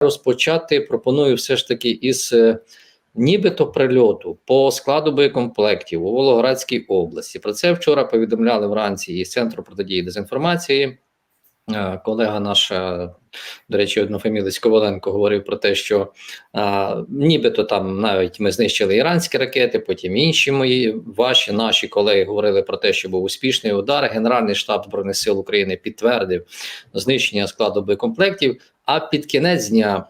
розпочати пропоную все ж таки із е, нібито прильоту по складу боєкомплектів у Волоградській області. Про це вчора повідомляли вранці із центру протидії дезінформації. Е, Колега наш, е, до речі, однофамілець Коваленко говорив про те, що а, нібито там навіть ми знищили іранські ракети, потім інші мої ваші наші колеги говорили про те, що був успішний удар. Генеральний штаб збройних сил України підтвердив знищення складу боєкомплектів. А під кінець дня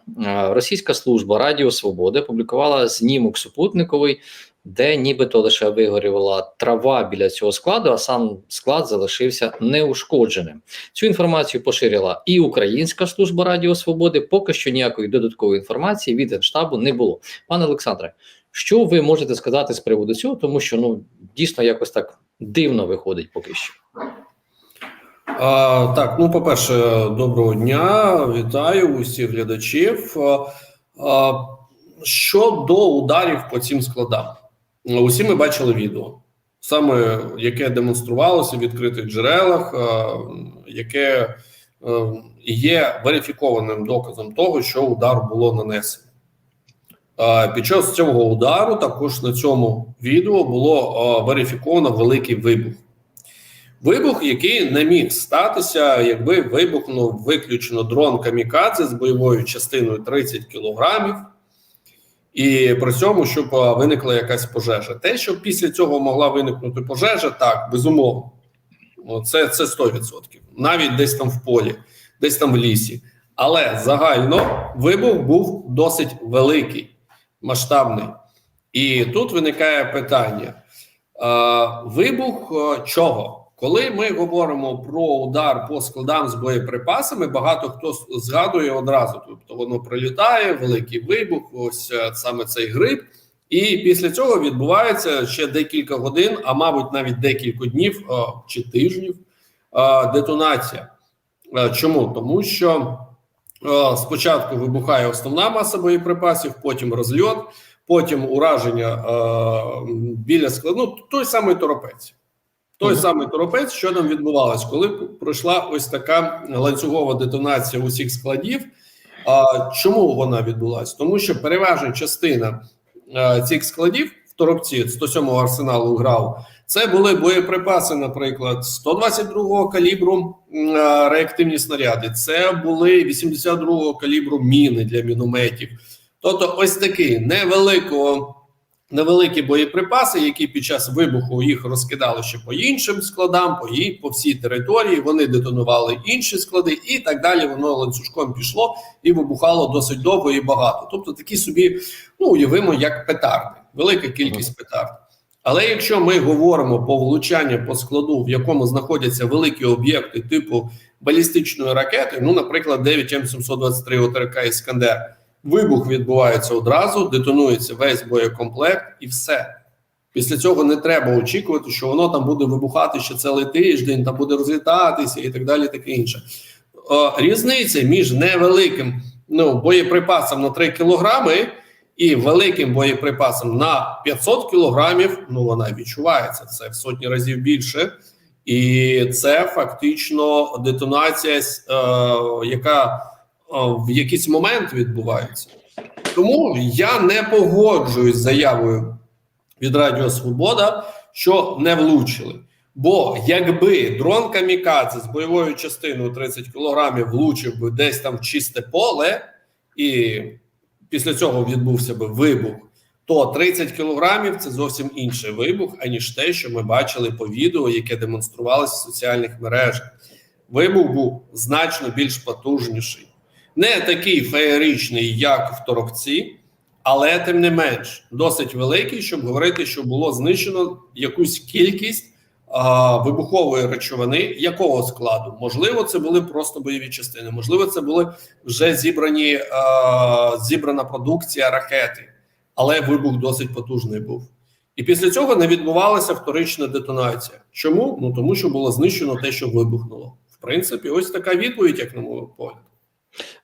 російська служба Радіо Свободи опублікувала знімок супутниковий, де нібито лише вигорювала трава біля цього складу, а сам склад залишився неушкодженим. Цю інформацію поширила і Українська служба Радіо Свободи. Поки що ніякої додаткової інформації від Генштабу не було. Пане Олександре, що ви можете сказати з приводу цього, тому що ну дійсно якось так дивно виходить поки що. А, так, ну по-перше, доброго дня, вітаю усіх глядачів. А, щодо ударів по цим складам, усі ми бачили відео, саме яке демонструвалося в відкритих джерелах, яке є верифікованим доказом того, що удар було нанесено. Під час цього удару також на цьому відео було верифіковано великий вибух. Вибух, який не міг статися, якби вибухнув виключно дрон камікадзе з бойовою частиною 30 кілограмів, і при цьому, щоб виникла якась пожежа. Те, що після цього могла виникнути пожежа, так, безумовно, Ну, це, це 100%. Навіть десь там в полі, десь там в лісі. Але загально вибух був досить великий, масштабний. І тут виникає питання: вибух чого? Коли ми говоримо про удар по складам з боєприпасами, багато хто згадує одразу. Тобто воно прилітає, великий вибух, ось е, саме цей гриб. І після цього відбувається ще декілька годин, а мабуть, навіть декілька днів е, чи тижнів е, детонація. Чому? Тому що спочатку вибухає основна маса боєприпасів, потім розльот, потім ураження біля складу. Ну, той самий торопець. Той самий торопець, що там відбувалось, коли пройшла ось така ланцюгова детонація усіх складів. А чому вона відбулася? Тому що переважна частина е, цих складів в торопці 107-го арсеналу ГРАУ, це були боєприпаси, наприклад, 122-го калібру м, е, реактивні снаряди. Це були 82-го калібру міни для мінометів. Тобто, ось такий невеликого невеликі боєприпаси, які під час вибуху їх розкидали ще по іншим складам, по їй по всій території. Вони детонували інші склади, і так далі. Воно ланцюжком пішло і вибухало досить довго і багато. Тобто, такі собі, ну уявимо, як петарди, велика кількість петард. Але якщо ми говоримо по влучанню по складу, в якому знаходяться великі об'єкти типу балістичної ракети, ну, наприклад, 9 М723 ОТРК Іскандер, вибух відбувається одразу, детонується весь боєкомплект і все. Після цього не треба очікувати, що воно там буде вибухати ще цілий тиждень, там буде розлітатися і так далі, таке інше. Різниця між невеликим ну, боєприпасом на 3 кілограми і великим боєприпасом на 500 кілограмів, ну вона відчувається це в сотні разів більше. І це фактично детонація, е, яка в якийсь момент відбувається. Тому я не погоджуюсь з заявою від Радіо Свобода, що не влучили. Бо якби дрон Камікадзе з бойовою частиною 30 кілограмів влучив би десь там в чисте поле, і після цього відбувся би вибух, то 30 кілограмів це зовсім інший вибух, аніж те, що ми бачили по відео, яке демонструвалося в соціальних мережах. Вибух був значно більш потужніший, не такий феєричний, як в Торопці, але тим не менш досить великий, щоб говорити, що було знищено якусь кількість а, вибухової речовини. Якого складу? Можливо, це були просто бойові частини, можливо, це були вже зібрані а, зібрана продукція ракети, але вибух досить потужний був. І після цього не відбувалася вторична детонація. Чому? Ну тому що було знищено те, що вибухнуло. В принципі, ось така відповідь, як на мій погляд.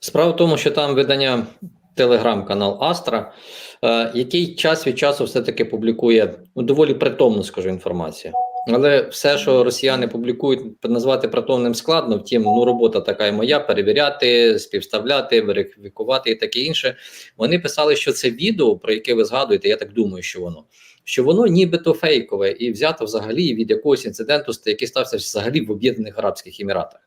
Справа в тому, що там видання телеграм-канал Астра, е, який час від часу все-таки публікує ну, доволі притомну, скажу, інформацію. Але все, що росіяни публікують, назвати противним складно. Втім, ну робота така і моя: перевіряти, співставляти, верифікувати і таке інше. Вони писали, що це відео, про яке ви згадуєте. Я так думаю, що воно що воно нібито фейкове і взято взагалі від якогось інциденту, який стався взагалі в Об'єднаних Арабських Еміратах.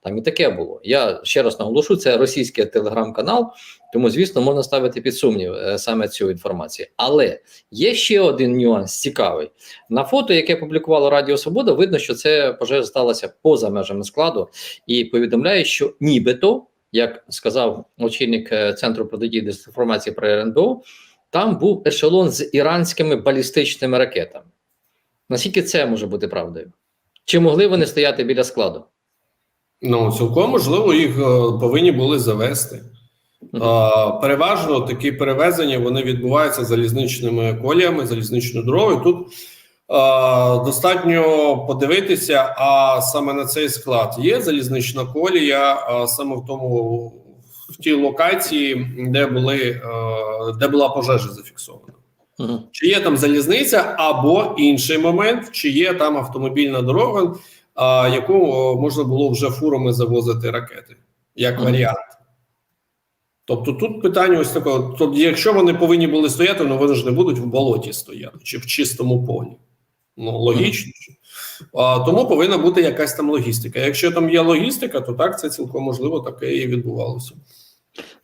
Там і таке було. Я ще раз наголошу, це російський телеграм-канал, тому звісно можна ставити під сумнів е, саме цю інформацію. Але є ще один нюанс цікавий на фото, яке публікувало Радіо Свобода. Видно, що це пожежа сталася поза межами складу, і повідомляє, що нібито, як сказав очільник е, центру протидії дезінформації про РНБО, там був ешелон з іранськими балістичними ракетами. Наскільки це може бути правдою? Чи могли вони стояти біля складу? Ну, цілком можливо, їх е, повинні були завести. А, переважно такі перевезення вони відбуваються залізничними коліями, залізничною дорогою. Тут а, достатньо подивитися, а саме на цей склад є залізнична колія, а саме в тому в тій локації, де були е, де була пожежа зафіксована. Мгм. Чи є там залізниця, або інший момент, чи є там автомобільна дорога, яку можна було вже фурами завозити ракети, як Мгм. варіант. Тобто тут питання ось такого: тобто, якщо вони повинні були стояти, ну вони ж не будуть в болоті стояти чи в чистому полі. Ну, логічно. А, тому повинна бути якась там логістика. Якщо там є логістика, то так це цілком можливо таке і відбувалося.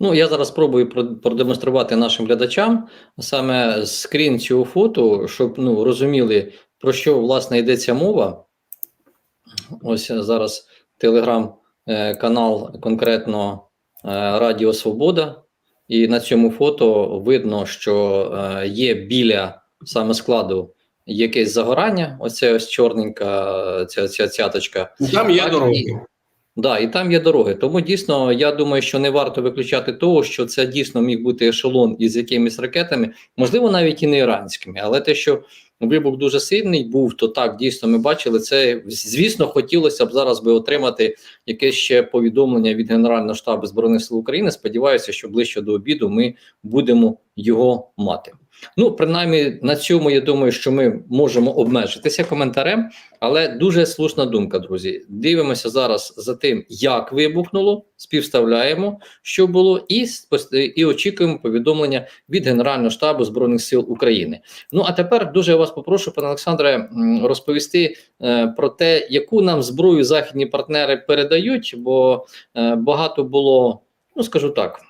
Ну, я зараз спробую продемонструвати нашим глядачам саме скрін цього фото, щоб ну, розуміли, про що власне йдеться мова. Ось зараз телеграм-канал конкретно е, Радіо Свобода. І на цьому фото видно, що е, є біля саме складу якесь загорання. Оце ось чорненька е, ця, ця цяточка. Там є Так, дороги. Да, і там є дороги. Тому дійсно я думаю, що не варто виключати того, що це дійсно міг бути ешелон із якимись ракетами, можливо, навіть і не іранськими, але те, що вибух дуже сильний був, то так дійсно ми бачили це. Звісно, хотілося б зараз би отримати якесь ще повідомлення від Генерального штабу збройних сил України. Сподіваюся, що ближче до обіду ми будемо його мати. Ну, принаймні, на цьому я думаю, що ми можемо обмежитися коментарем, але дуже слушна думка, друзі. Дивимося зараз за тим, як вибухнуло, співставляємо, що було, і і очікуємо повідомлення від Генерального штабу збройних сил України. Ну а тепер дуже вас попрошу, пане Олександре, розповісти е, про те, яку нам зброю західні партнери передають, бо е, багато було, ну скажу так,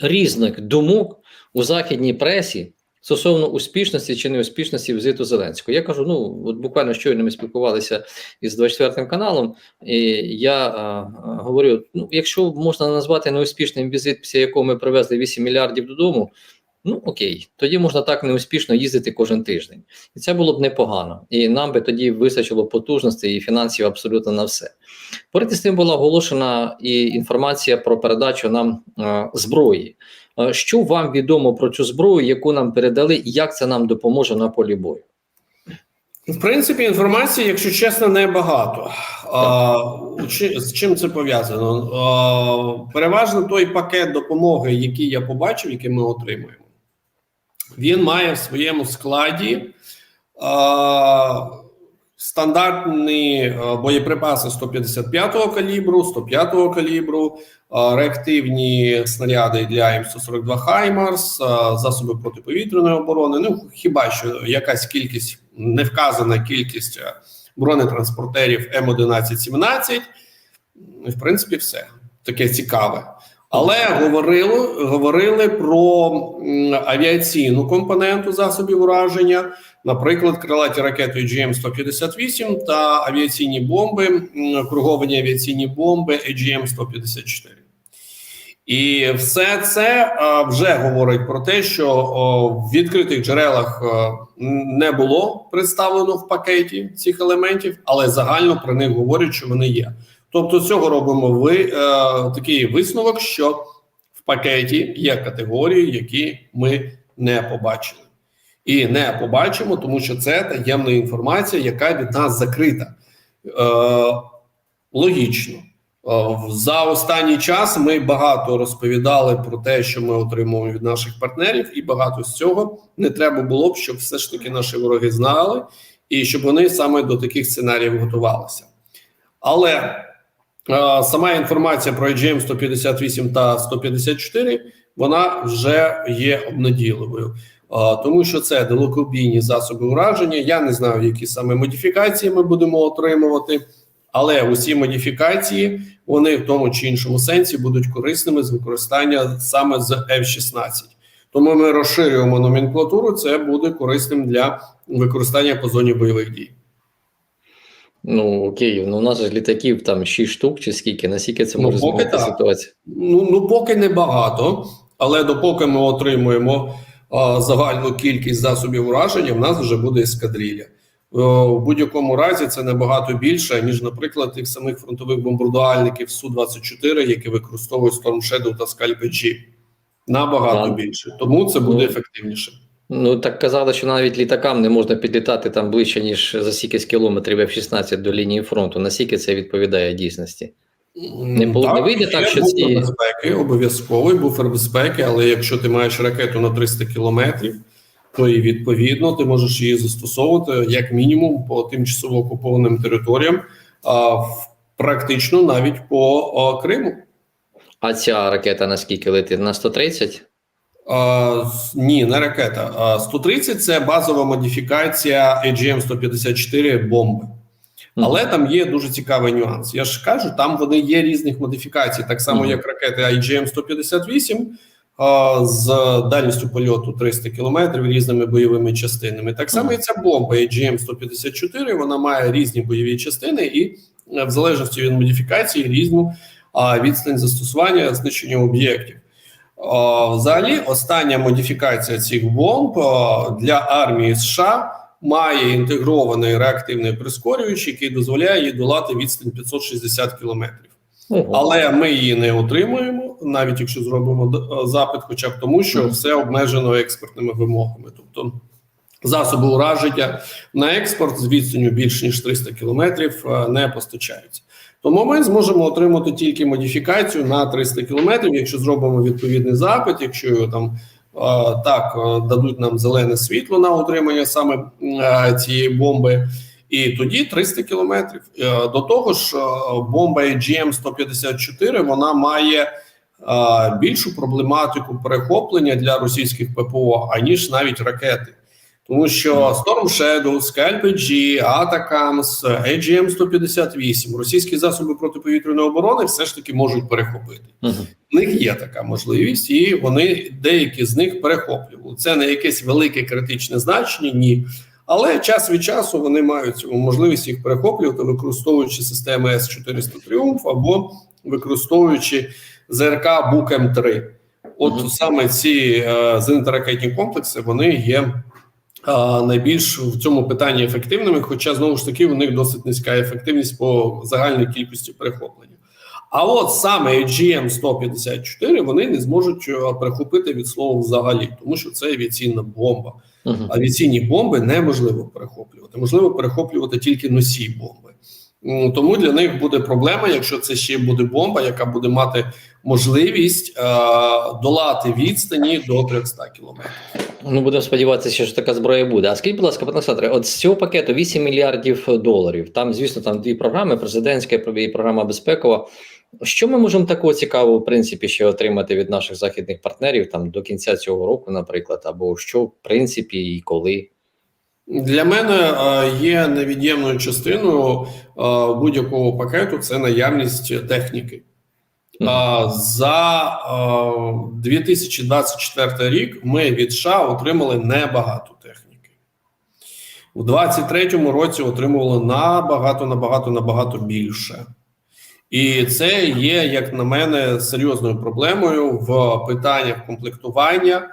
різних думок у західній пресі стосовно успішності чи неуспішності візиту Зеленського. Я кажу: ну от буквально щойно ми спілкувалися із 24 каналом, і я а, а, говорю: ну, якщо можна назвати неуспішним візит, після якого ми привезли 8 мільярдів додому. Ну окей, тоді можна так неуспішно їздити кожен тиждень, і це було б непогано. І нам би тоді вистачило потужності і фінансів абсолютно на все. Поряд з тим була оголошена і інформація про передачу нам е, зброї. Е, Що вам відомо про цю зброю, яку нам передали, і як це нам допоможе на полі бою? В принципі, інформації, якщо чесно, небагато. А, чи- з чим це пов'язано? А, переважно той пакет допомоги, який я побачив, який ми отримуємо, він має в своєму складі а, стандартні а, боєприпаси 155-го калібру, 105-го калібру, реактивні снаряди для М142 Хаймарс, засоби протиповітряної оборони. Ну хіба що якась кількість не вказана кількість бронетранспортерів М1117. І, в принципі, все таке цікаве. Але говорили, говорили про м, авіаційну компоненту засобів ураження, наприклад, крилаті ракети GM-158 та авіаційні бомби, м, круговані авіаційні бомби AGM-154. І все це а, вже говорить про те, що о, в відкритих джерелах не було представлено в пакеті цих елементів, але загально про них говорять, що вони є. Тобто, цього робимо ви е, такий висновок, що в пакеті є категорії, які ми не побачили, і не побачимо, тому що це таємна інформація, яка від нас закрита. Е, логічно. Е, За останній час ми багато розповідали про те, що ми отримуємо від наших партнерів, і багато з цього не треба було б, щоб все ж таки наші вороги знали і щоб вони саме до таких сценаріїв готувалися. Але сама інформація про AGM 158 та 154 вона вже є обнадійливою, Е, тому що це далекобійні засоби ураження. Я не знаю, які саме модифікації ми будемо отримувати, але усі модифікації вони в тому чи іншому сенсі будуть корисними з використання саме з F-16. Тому ми розширюємо номенклатуру. Це буде корисним для використання по зоні бойових дій. Ну окей, ну у нас ж літаків там 6 штук чи скільки, наскільки це Ну, може поки змінити так. ситуацію? Ну, ну поки не багато, але допоки ми отримуємо а, загальну кількість засобів ураження, в нас вже буде ескадрилля. В будь-якому разі це набагато більше, ніж, наприклад, тих самих фронтових бомбардувальників Су-24, які використовують Storm Shadow та Scalp G. Набагато Так. більше. Тому це буде Ну, ефективніше. Ну так казали, що навіть літакам не можна підлітати там ближче, ніж за стільки кілометрів F-16 до лінії фронту. Наскільки це відповідає дійсності? Не пол- не вийде так, що ці- безпеки, обов'язковий буфер безпеки, але якщо ти маєш ракету на 300 кілометрів, то і відповідно ти можеш її застосовувати як мінімум по тимчасово окупованим територіям, а практично навіть по Криму. А ця ракета наскільки летить? На 130? А, ні, не ракета. А 130 це базова модифікація AGM-154 бомби. Але там є дуже цікавий нюанс. Я ж кажу, там вони є різних модифікацій, так само як ракети IGM-158 з дальністю польоту 300 кілометрів різними бойовими частинами. Так само і ця бомба AGM-154, вона має різні бойові частини, і е, в залежності від модифікації різну відстань застосування знищення об'єктів. Взагалі, остання модифікація цих бомб для армії США має інтегрований реактивний прискорювач, який дозволяє їй долати відстань 560 кілометрів. Але ми її не отримуємо, навіть якщо зробимо е, запит, хоча б тому, що все обмежено експортними вимогами. Тобто засоби ураження на експорт з відстанню більш ніж 300 кілометрів е, не постачаються. Тому ми зможемо отримати тільки модифікацію на 300 кілометрів, якщо зробимо відповідний запит, якщо там е, так е, дадуть нам зелене світло на отримання саме цієї бомби. І тоді 300 кілометрів. До того ж, бомба AGM-154 вона має більшу проблематику перехоплення для російських ППО, аніж навіть ракети. Тому що Storm Shadow, Scalp G, Atacams, AGM-158, російські засоби протиповітряної оборони все ж таки можуть перехопити. Мгм. В них є така можливість, і вони деякі з них перехоплювали. Це не якесь велике критичне значення, ні. Але час від часу вони мають можливість їх перехоплювати, використовуючи системи С-400 Тріумф або використовуючи ЗРК Бук М3. От Мгм. саме ці е, зенітно-ракетні комплекси вони є найбільш в цьому питанні ефективними, хоча знову ж таки у них досить низька ефективність по загальній кількості перехоплення. А от саме GM 154 вони не зможуть е, перехопити від слова взагалі, тому що це авіаційна бомба. Мгм. Авіаційні бомби неможливо перехоплювати. Можливо перехоплювати тільки носій бомби. Тому для них буде проблема, якщо це ще буде бомба, яка буде мати можливість е, долати відстані до 300 кілометрів. Ну, будемо сподіватися, що така зброя буде. А скажіть, будь ласка, пане Олександре, от з цього пакету 8 мільярдів доларів. Там, звісно, там дві програми: президентська і програма безпекова. Що ми можемо такого цікавого, в принципі, ще отримати від наших західних партнерів там до кінця цього року, наприклад, або що в принципі і коли? Для мене е, є невід'ємною частиною е, будь-якого пакету це наявність техніки. За е, 2024 рік ми від США отримали небагато техніки. У 2023 році отримували набагато, набагато, набагато більше. І це є, як на мене, серйозною проблемою в питаннях комплектування,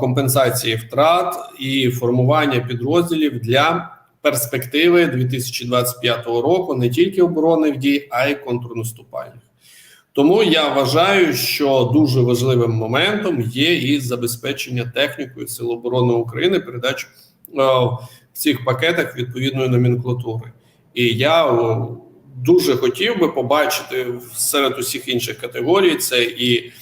компенсації втрат і формування підрозділів для перспективи 2025 року не тільки оборонних дій, а й контрнаступальних. Тому я вважаю, що дуже важливим моментом є і забезпечення технікою Сил оборони України, передачу е, в цих пакетах відповідної номенклатури. І я дуже хотів би побачити серед усіх інших категорій це і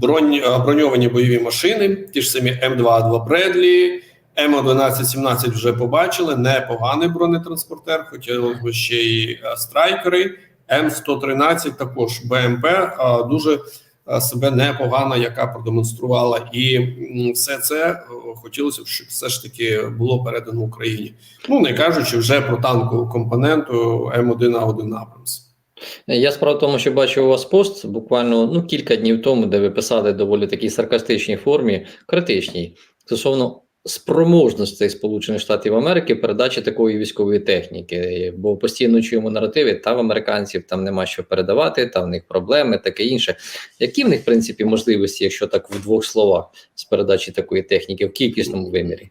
бронь, е, броньовані бойові машини, ті ж самі М2 2 Бредлі, М1117 вже побачили, непоганий бронетранспортер, хотілося б ще й е, страйкери. М113 також БМП е, дуже е, себе непогано, яка продемонструвала, і все це е, хотілося б, щоб все ж таки було передано Україні. Ну не кажучи вже про танкову компоненту М1А1 Абрамс. Я справа в тому, що бачив у вас пост буквально ну, кілька днів тому, де ви писали доволі такій саркастичній формі, критичній, стосовно спроможностей Сполучених Штатів Америки передачі такої військової техніки. Бо постійно чуємо наративи, та в американців там нема що передавати, та в них проблеми, таке інше. Які в них, в принципі, можливості, якщо так в двох словах, з передачі такої техніки в кількісному вимірі?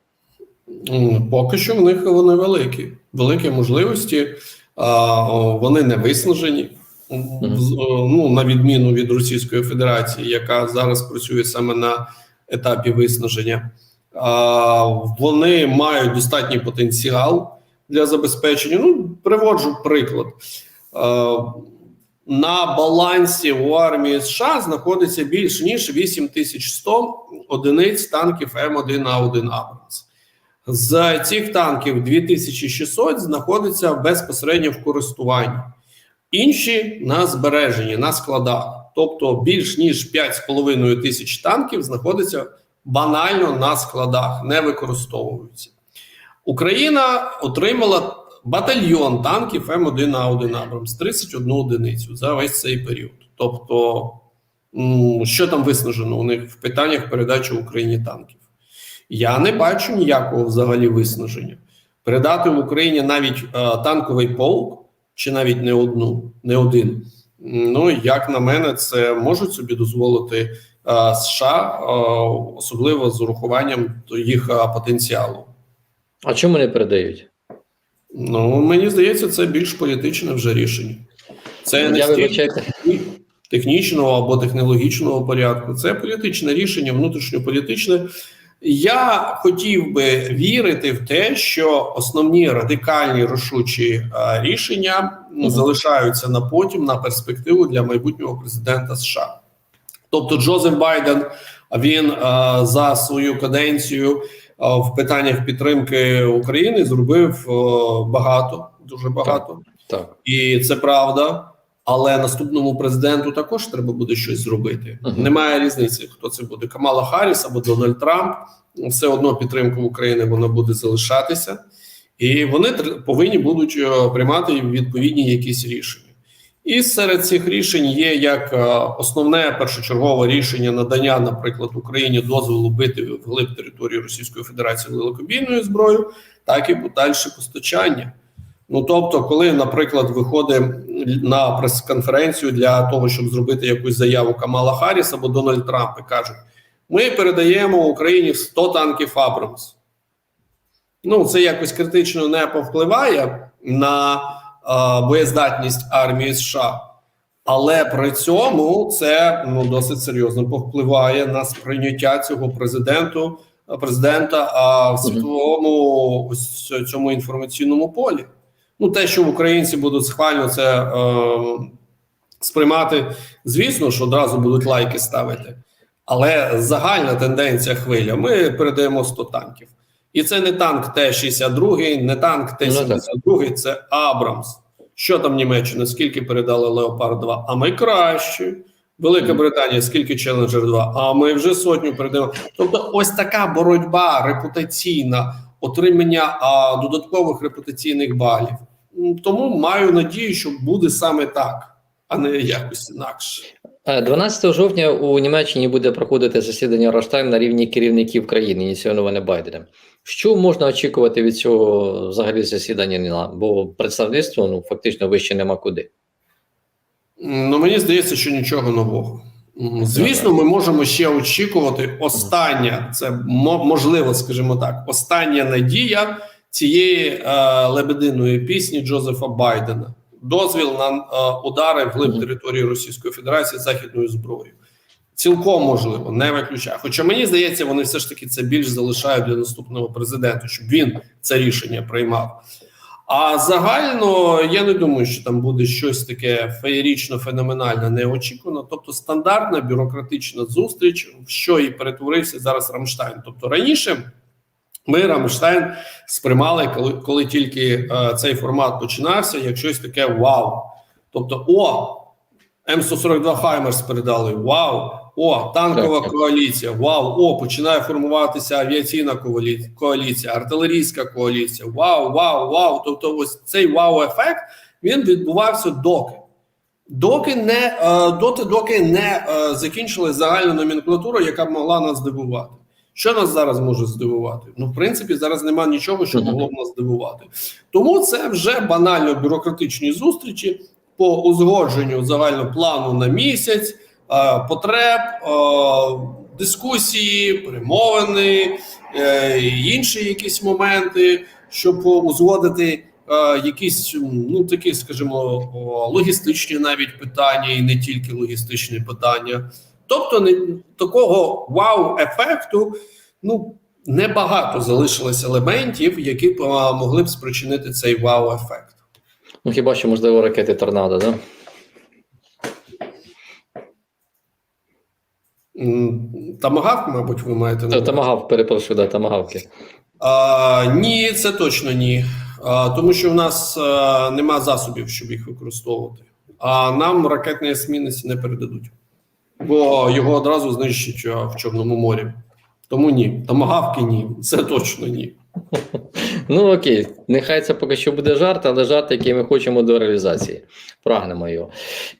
Поки що в них вони великі, великі можливості. Вони не виснажені. Ну, на відміну від Російської Федерації, яка зараз працює саме на етапі виснаження. А, Вони мають достатній потенціал для забезпечення. Ну, приводжу приклад. А, На балансі у армії США знаходиться більш ніж 8100 одиниць танків М1А1 Абрамс. З цих танків 2600 знаходиться безпосередньо в користуванні, інші на збереженні, на складах. Тобто більш ніж 5,5 тисяч танків знаходиться банально на складах, не використовуються. Україна отримала батальйон танків М1А1 Абрамс 31 одиницю за весь цей період. Тобто, що там виснажено у них в питаннях передачі Україні танків? Я не бачу ніякого взагалі виснаження. Передати в Україні навіть е, танковий полк, чи навіть не одну, не один. Ну, як на мене, це можуть собі дозволити е, США, е, особливо з урахуванням їх е, потенціалу. А чому не передають? Ну, мені здається, це більш політичне вже рішення. Це не Я стільки технічного або технологічного порядку. Це політичне рішення, внутрішньополітичне. Я хотів би вірити в те, що основні радикальні рішучі е, рішення Мгм. залишаються на потім на перспективу для майбутнього президента США. Тобто, Джозеф Байден він е, за свою каденцію е, в питаннях підтримки України зробив е, багато, дуже багато. Так. І це правда. Але наступному президенту також треба буде щось зробити. Мгм. Немає різниці, хто це буде: Камала Харріс або Дональд Трамп. Все одно підтримка України вона буде залишатися, і вони повинні будуть е, приймати відповідні якісь рішення. І серед цих рішень є як е, основне першочергове рішення надання, наприклад, Україні дозволу бити в глиб території Російської Федерації великобійною зброєю, так і подальше постачання. Ну тобто, коли, наприклад, виходить на прес-конференцію для того, щоб зробити якусь заяву Камала Харріс або Дональд Трамп і кажуть: ми передаємо Україні 100 танків Абрамс. Ну, це якось критично не повпливає на е, боєздатність армії США, але при цьому це ну досить серйозно повпливає на сприйняття цього президенту президента а, в світовому ось цьому інформаційному полі. Ну, те, що українці будуть схвально це е, сприймати, звісно, що одразу будуть лайки ставити. Але загальна тенденція хвиля: ми передаємо 100 танків. І це не танк Т-62, не танк Т-72, це Абрамс. Що там Німеччина? Скільки передали Леопард 2? А ми краще. Велика Британія, скільки Челенджер 2? А ми вже сотню передаємо. Тобто, ось така боротьба репутаційна, отримання а, додаткових репутаційних балів. Тому маю надію, що буде саме так, а не якось інакше. Е, 12 жовтня у Німеччині буде проходити засідання Роштайм на рівні керівників країни, ініційоване Байденом. Що можна очікувати від цього взагалі засідання? Бо представництво ну фактично вище нема куди. Ну мені здається, що нічого нового. Звісно, ми можемо ще очікувати. Остання, це мо- можливо, скажімо так, остання надія цієї е, лебединої пісні Джозефа Байдена. Дозвіл на е, удари вглиб Мгм. території Російської Федерації західною зброєю. Цілком можливо, не виключаю. Хоча мені здається, вони все ж таки це більш залишають для наступного президента, щоб він це рішення приймав. А загально я не думаю, що там буде щось таке феєрічно феноменальне, неочікувано. Тобто стандартна бюрократична зустріч, в що і перетворився зараз Рамштайн. Тобто раніше Ми Рамштайн сприймали, коли, коли тільки е, цей формат починався, як щось таке вау. Тобто, о, М142 Хаймерс передали. Вау! О, танкова Так. коаліція. Вау! О, починає формуватися авіаційна коалі- коаліція, артилерійська коаліція. Вау, вау, вау. Тобто, ось цей вау-ефект він відбувався доки. Доки не е, доти, доки не е, закінчили загальну номенклатуру, яка б могла нас здивувати. Що нас зараз може здивувати? Ну, в принципі, зараз немає нічого, що могло б нас здивувати. Тому це вже банально бюрократичні зустрічі по узгодженню загального плану на місяць, е, потреб, е, дискусії, перемовини, е, інші якісь моменти, щоб узгодити якісь ну такі, скажімо, логістичні навіть питання, і не тільки логістичні питання. Тобто, не такого вау-ефекту, ну небагато залишилось елементів, які могли б спричинити цей вау-ефект. Ну хіба що можливо ракети торнадо, да? М, Тамагавк, мабуть, ви маєте на Та, увазі? тамагав, перепрошую, да, тамагавки. А, ні, це точно ні. А, тому що в нас а, нема засобів, щоб їх використовувати. А нам ракетні есмінниці не передадуть, бо його одразу знищать в Чорному морі. Тому ні. Тамагавки ні. Це точно ні. Ну окей, нехай це поки що буде жарт, але жарт, який ми хочемо до реалізації. Прагнемо його.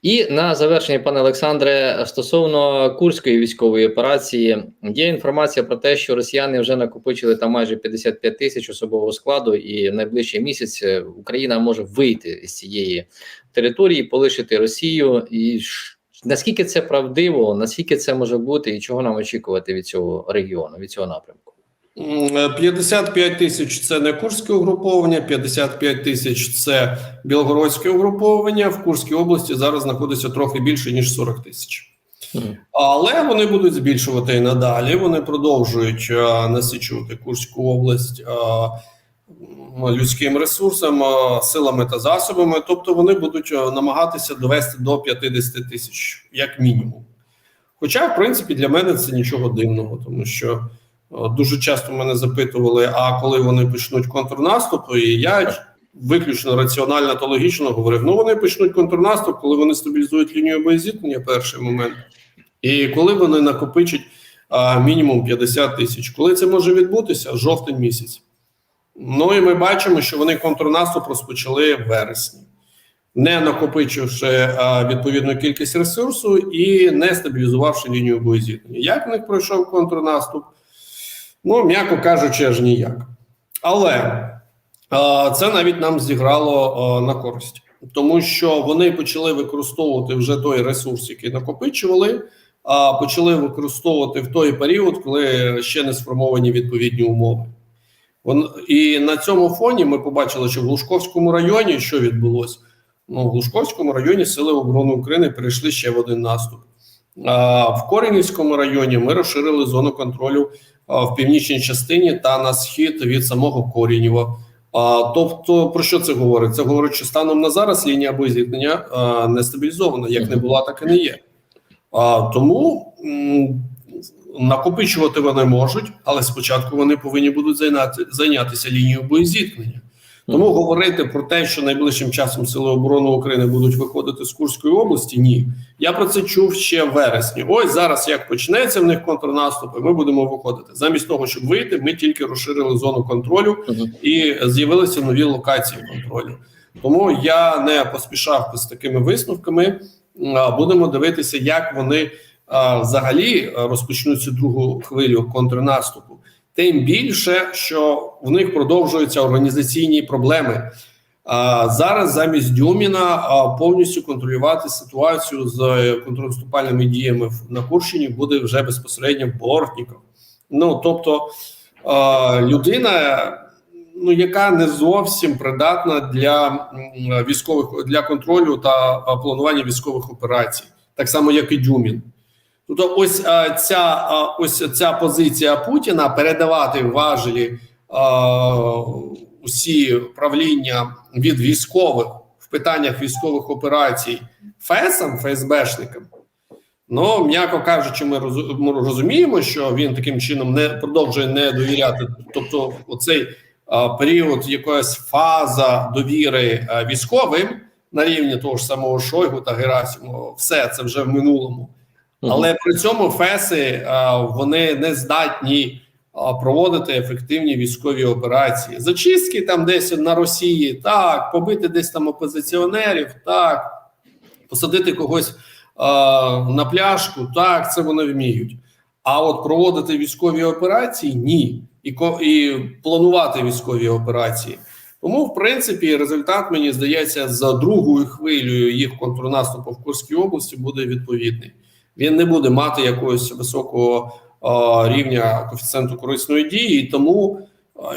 І на завершення, пане Олександре, стосовно курської військової операції, є інформація про те, що росіяни вже накопичили там майже 55 тисяч особового складу, і в найближчий місяць е, Україна може вийти з цієї території, полишити Росію. І наскільки це правдиво, наскільки це може бути, і чого нам очікувати від цього регіону, від цього напрямку? М, 55 тисяч це не курське угруповання, 55 тисяч це білгородське угруповання. В Курській області зараз знаходиться трохи більше ніж 40 тисяч. Але вони будуть збільшувати і надалі. Вони продовжують е, насичувати Курську область е, м, людським ресурсом, е, силами та засобами. Тобто вони будуть е, намагатися довести до 50 тисяч, як мінімум. Хоча, в принципі, для мене це нічого дивного, тому що е, дуже часто мене запитували: а коли вони почнуть контрнаступ, і я виключно раціонально та логічно говорив: ну вони почнуть контрнаступ, коли вони стабілізують лінію боєзіткнення, перший момент. І коли вони накопичать а, мінімум 50 тисяч, коли це може відбутися? Жовтень місяць. Ну і ми бачимо, що вони контрнаступ розпочали в вересні, не накопичивши а, відповідну кількість ресурсу і не стабілізувавши лінію боєзіткнення. Як в них пройшов контрнаступ? Ну, м'яко кажучи, аж ніяк. Але а, це навіть нам зіграло а, на користь, тому що вони почали використовувати вже той ресурс, який накопичували, а почали використовувати в той період, коли ще не сформовані відповідні умови. І на цьому фоні ми побачили, що в Глушковському районі що відбулося? Ну, в Глушковському районі Сили оборони України перейшли ще в один наступ. А, в Коренівському районі ми розширили зону контролю в північній частині та на схід від самого Корінєва. Тобто, про що це говорить? Це говорить, що станом на зараз лінія боєзіткнення зіткнення не стабілізована, як не була, так і не є. Тому накопичувати вони можуть, але спочатку вони повинні будуть зайнятися лінією боєзіткнення. Тому говорити про те, що найближчим часом Сили оборони України будуть виходити з Курської області, ні. Я про це чув ще в вересні. Ось зараз як почнеться в них контрнаступ, і ми будемо виходити. Замість того, щоб вийти, ми тільки розширили зону контролю і з'явилися нові локації контролю. Тому я не поспішав з такими висновками. Будемо дивитися, як вони взагалі розпочнуть цю другу хвилю контрнаступу. Тим більше, що в них продовжуються організаційні проблеми. Зараз замість Дюміна повністю контролювати ситуацію з е, контрнаступальними діями на Курщині буде вже безпосередньо Бортніков. Ну тобто людина, ну яка не зовсім придатна для військових для контролю та планування військових операцій, так само як і Дюмін. Тобто, ось а, ця а, ось ця позиція Путіна передавати важелі а, усі правління від військових в питаннях військових операцій ФЕСам, ФСБшникам. Ну, м'яко кажучи, ми розу- розуміємо, що він таким чином не продовжує не довіряти. Тобто, оцей а, період, якась фаза довіри а, військовим на рівні того ж самого Шойгу та Герасимова, все це вже в минулому. Але при цьому ФЕСи вони не здатні проводити ефективні військові операції. Зачистки там десь на Росії, так, побити десь там опозиціонерів, так, посадити когось а, на пляшку, так, це вони вміють. А от проводити військові операції ні. І, і планувати військові операції. Тому, в принципі, результат, мені здається, за другою хвилею їх контрнаступу в Курській області буде відповідний. Він не буде мати якогось високого рівня коефіцієнту корисної дії, і тому,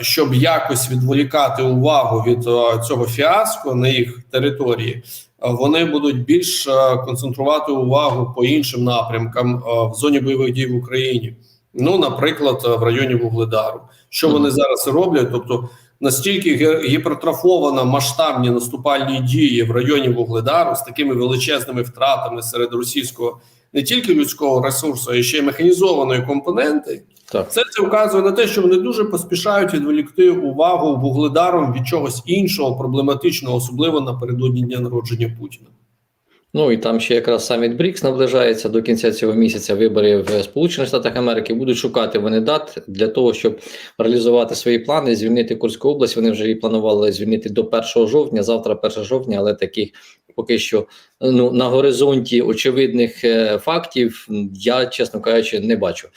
щоб якось відволікати увагу від цього фіаско на їх території, вони будуть більш концентрувати увагу по іншим напрямкам в зоні бойових дій в Україні. Ну, наприклад, в районі Вугледару. Що вони зараз роблять? Тобто настільки гіпертрофована масштабні наступальні дії в районі Вугледару з такими величезними втратами серед російського не тільки людського ресурсу, а ще й механізованої компоненти. Так. Це це вказує на те, що вони дуже поспішають відволікти увагу вугледаром від чогось іншого проблематичного, особливо напередодні дня народження Путіна. Ну і там ще якраз саміт БРІКС наближається до кінця цього місяця. Вибори в Сполучених Штатах Америки будуть шукати вони дат для того, щоб реалізувати свої плани, звільнити Курську область. Вони вже її планували звільнити до 1 жовтня. Завтра 1 жовтня, але таких поки що ну на горизонті очевидних е, фактів я, чесно кажучи, не бачу.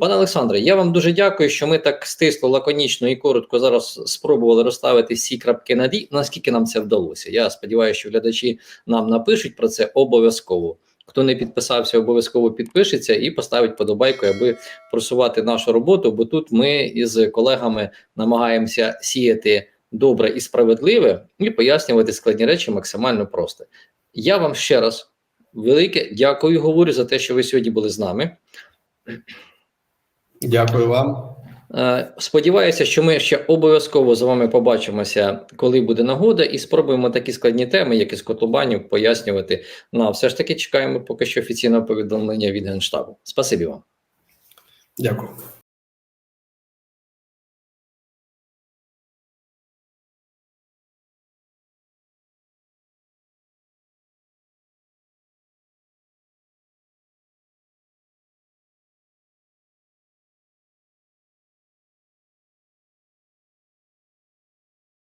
Пане Олександре, я вам дуже дякую, що ми так стисло, лаконічно і коротко зараз спробували розставити всі крапки над «і». Наскільки нам це вдалося? Я сподіваюся, що глядачі нам напишуть про це обов'язково. Хто не підписався, обов'язково підпишеться і поставить подобайку, аби просувати нашу роботу. Бо тут ми із колегами намагаємося сіяти добре і справедливе і пояснювати складні речі максимально просто. Я вам ще раз велике дякую. Говорю за те, що ви сьогодні були з нами. Дякую вам. Е, Сподіваюся, що ми ще обов'язково з вами побачимося, коли буде нагода, і спробуємо такі складні теми, як із котлубанів, пояснювати. Ну, а все ж таки чекаємо поки що офіційного повідомлення від Генштабу. Спасибі вам. Дякую.